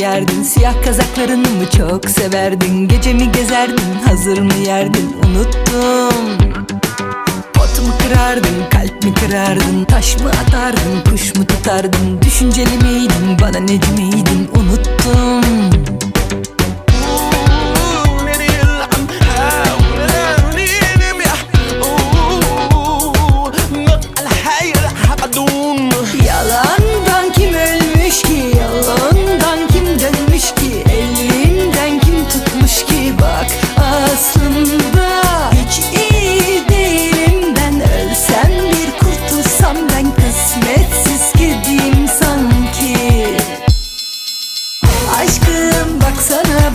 giyerdin Siyah kazaklarını mı çok severdin? Gece mi gezerdin? Hazır mı yerdin? Unuttum Pot mu kırardın? Kalp mi kırardın? Taş mı atardın? Kuş mu tutardın? Düşünceli miydin? Bana necimeydin Unuttum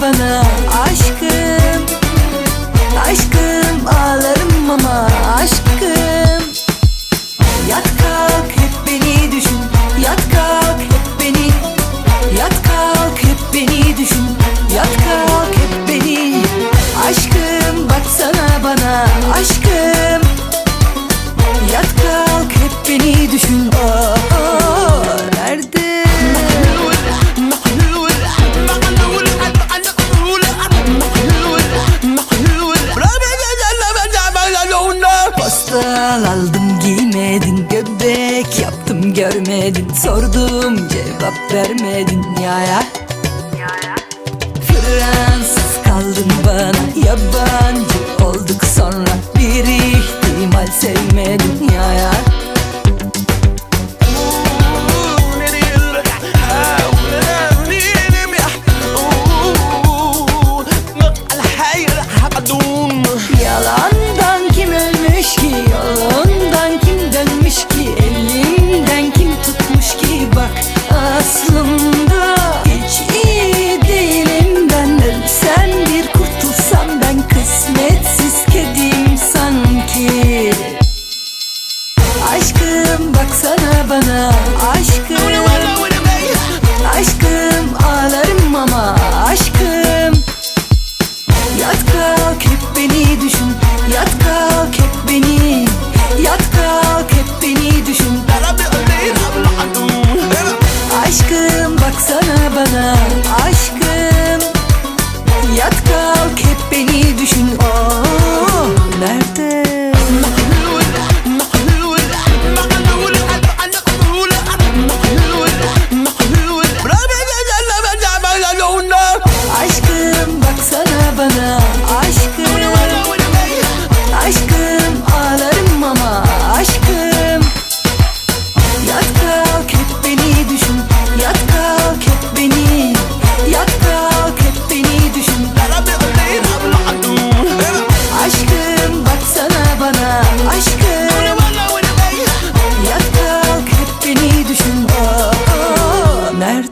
Havana aldım giymedin. Göbek yaptım görmedin. Sordum cevap vermedin. Ya ya. Fransız kaldın bana. Yabancı olduk sonra. Bir ihtimal sevmedin. Ya ya. Aşkım baksana bana. Aşk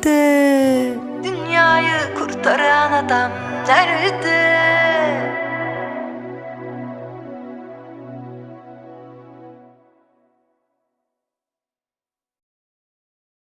nerede? Dünyayı kurtaran adam nerede?